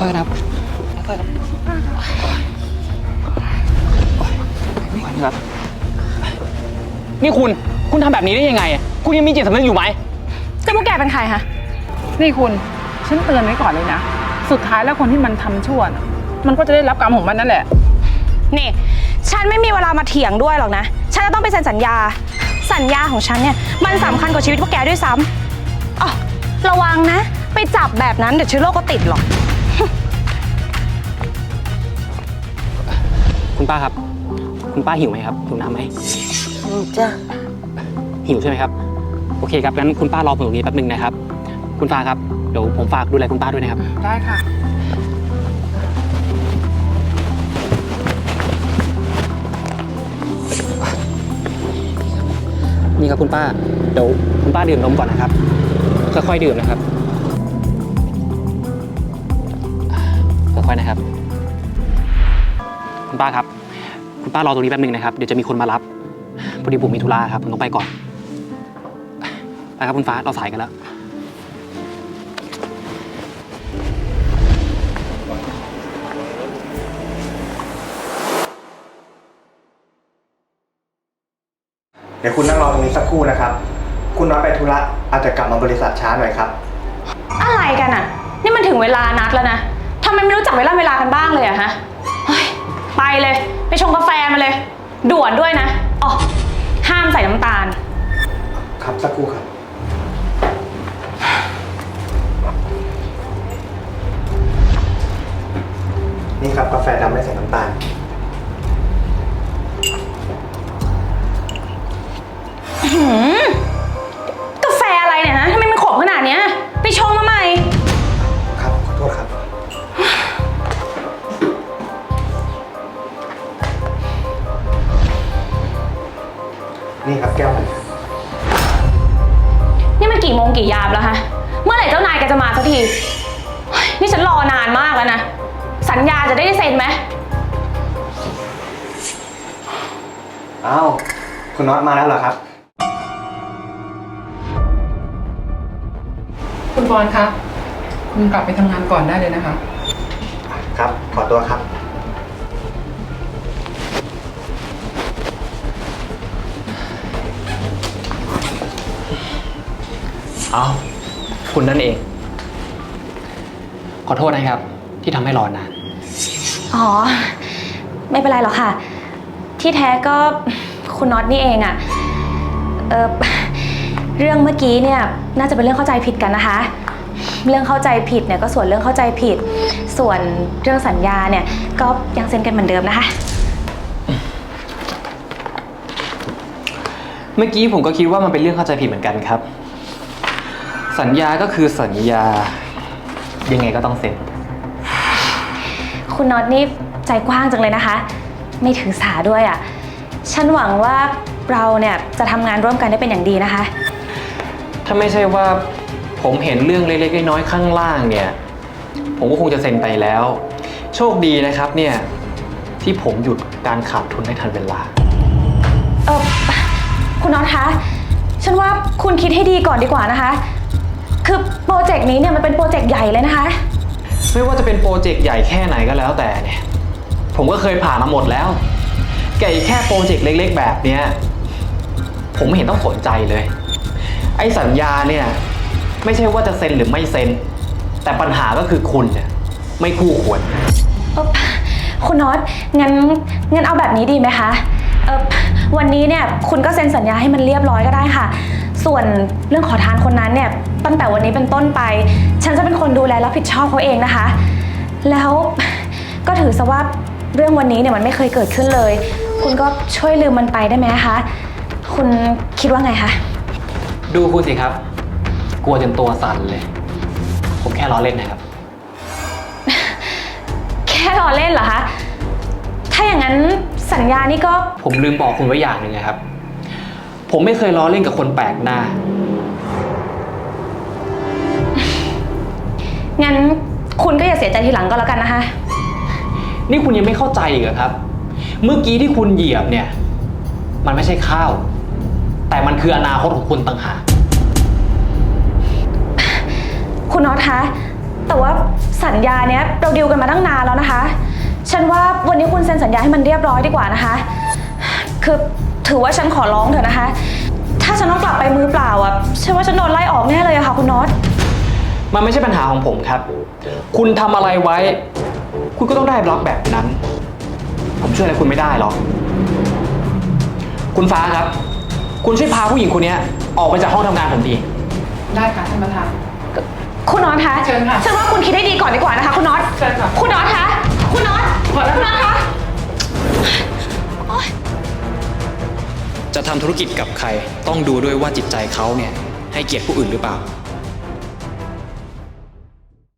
ค่อยๆนะครับค่อยๆครับค่อยๆนะครับ นี่คุณ คุณทำแบบนี้ได้ยังไงอะคุณยังมีจิตสำนึกอยู่ไหมก็พวกแกเป็นใครคะนี่คุณ ฉันเตือนไว้ก่อนเลยนะ สุดท้ายแล้วคนที่มันทำชั่วน่ะมันก็จะได้รับกรรมของมันนั่นแหละ นี่ ฉันไม่มีเวลามาเถียงด้วยหรอกนะ ฉันจะต้องไปเซ็นสัญญา สัญญาของฉันเนี่ย มันสำคัญกว่าชีวิตพวกแกด้วยซ้ำอ๋อระวังนะ ไปจับแบบนั้นเดี๋ยวเชื้อโรคก็ติดหรอก คุณป้าครับ คุณป้าหิวไหมครับหิวน้ำไหมจ้ะหิวใช่ไหมครับ โอเคครับงั้นคุณป้ารอผมตรงนี้แป๊บหนึงนะครับ คุณฟ้าครับเดี๋ยวผมฝากดูแลคุณป้าด้วยนะครับ ได้ค่ะ นี่ครับคุณป้า เดี๋ยวคุณป้าดื่มนมก่อนนะครับ ค่อยๆดื่มนะครับ ค่อยๆนะครับ คุณป้าครับ คุณป้ารอตรงนี้แป๊บหนึงนะครับ เดี๋ยวจะมีคนมารับพอดีผมมีธุระครับผมต้องไปก่อน ไปครับคุณฟ้าเราสายกันแล้ว เดี๋ยวคุณนั่งรอตรงนี้สักครู่นะครับ คุณน้อยไปธุระอาจจะกลับมาบริษัทช้าหน่อยครับ อะไรกันอะนี่มันถึงเวลานัดแล้วนะทำไมไม่รู้จักเวลาเวลากันบ้างเลยอะฮะเฮ้ย ไปเลย ไปชงกาแฟมาเลย ด่วนด้วยนะอ๋อห้ามใส่น้ำตาล ครับสักครู่ครับ นี่ครับกาแฟดำไม่ใส่น้ำตาล หืม นี่ครับแก้วมันครับนี่มันกี่โมงกี่ยามแล้วฮะ เมื่อไหร่เจ้านายแกจะมาสักทีเฮ้ยนี่ฉันรอนานมากแล้วนะ สัญญาจะได้เซ็นไหม อ้าวคุณน็อตมาแล้วเหรอครับ คุณบอลคะ คุณกลับไปทำงานก่อนได้เลยนะคะ ครับ ขอตัวครับ เอาคุณนั่นเอง ขอโทษนะครับ ที่ทำให้รอนาน อ๋อ ไม่เป็นไรหรอกค่ะ ที่แท้ก็คุณน็อตนี่เองอะเออเรื่องเมื่อกี้เนี่ยน่าจะเป็นเรื่องเข้าใจผิดกันนะคะ เรื่องเข้าใจผิดเนี่ยก็ส่วนเรื่องเข้าใจผิด ส่วนเรื่องสัญญาเนี่ยก็ยังเซ็นกันเหมือนเดิมนะคะ เมื่อกี้ผมก็คิดว่ามันเป็นเรื่องเข้าใจผิดเหมือนกันครับ สัญญาก็คือสัญญา ยังไงก็ต้องเซ็น คุณน็อตนี่ใจกว้างจังเลยนะคะ ไม่ถือสาด้วยอะ่ะ ฉันหวังว่าเราเนี่ยจะทำงานร่วมกันได้เป็นอย่างดีนะคะ ถ้าไม่ใช่ว่าผมเห็นเรื่องเล็กๆน้อยๆข้างล่างเนี่ย ผมก็คงจะเซ็นไปแล้ว โชคดีนะครับเนี่ยที่ผมหยุดการขาดทุนได้ทันเวลา เออคุณน็อตคะ ฉันว่าคุณคิดให้ดีก่อนดีกว่านะคะ คือโปรเจกต์นี้เนี่ยมันเป็นโปรเจกต์ใหญ่เลยนะคะ ไม่ว่าจะเป็นโปรเจกต์ใหญ่แค่ไหนก็แล้วแต่เนี่ย ผมก็เคยผ่านมาหมดแล้วแก่แค่โปรเจกต์เล็ก ๆ แบบเนี้ยผมไม่เห็นต้องสนใจเลย ไอ้สัญญาเนี่ย ไม่ใช่ว่าจะเซ็นหรือไม่เซ็น แต่ปัญหาก็คือคุณเนี่ยไม่คู่ควร เอ่อคุณน็อตงั้นงั้นเอาแบบนี้ดีไหมคะเออวันนี้เนี่ยคุณก็เซ็นสัญญาให้มันเรียบร้อยก็ได้ค่ะ ส่วนเรื่องขอทานคนนั้นเนี่ย ตั้งแต่วันนี้เป็นต้นไป ฉันจะเป็นคนดูแลรับผิดชอบเขาเองนะคะ แล้วก็ถือซะว่าเรื่องวันนี้เนี่ยมันไม่เคยเกิดขึ้นเลย คุณก็ช่วยลืมมันไปได้ไหมคะ คุณคิดว่าไงคะ ดูคุณสิครับ กลัวจนตัวสั่นเลย ผมแค่ล้อเล่นนะครับ แค่รอเล่นเหรอคะ ถ้าอย่างนั้นสัญญานี่ก็ผมลืมบอกคุณไว้อย่างหนึ่งนะครับ ผมไม่เคยล้อเล่นกับคนแปลกหน้า งั้นคุณก็อย่าเสียใจทีหลังก็แล้วกันนะคะ นี่คุณยังไม่เข้าใจอีกเหรอครับ เมื่อกี้ที่คุณเหยียบเนี่ย มันไม่ใช่ข้าว แต่มันคืออนาคตของคุณต่างหากคุณน็อตคะ แต่ว่าสัญญาเนี้ยเราดีลกันมาตั้งนานแล้วนะคะ ฉันว่าวันนี้คุณเซ็นสัญญาให้มันเรียบร้อยดีกว่านะคะ คือถือว่าฉันขอร้องเถอะนะคะ ถ้าฉันต้องกลับไปมือเปล่าอะ ฉันว่าฉันโดนไล่ออกแน่เลยอะค่ะคุณน็อต มันไม่ใช่ปัญหาของผมครับ คุณทำอะไรไว้ คุณก็ต้องได้รับแบบนั้น ผมช่วยอะไรคุณไม่ได้หรอก คุณฟ้าครับ คุณช่วยพาผู้หญิงคนนี้ออกไปจากห้องทำงานผมที ได้ค่ะท่านประธาน คุณน็อตคะเชิญค่ะฉันว่าคุณคิดให้ดีก่อนดีกว่านะคะคุณน็อตเชิญค่ะคุณน็อตคะ คุณน็อตพอแล้ว คุณน็อตคะ จะทำธุรกิจกับใคร ต้องดูด้วยว่าจิตใจเขาเนี่ยให้เกียรติผู้อื่นหรือเปล่า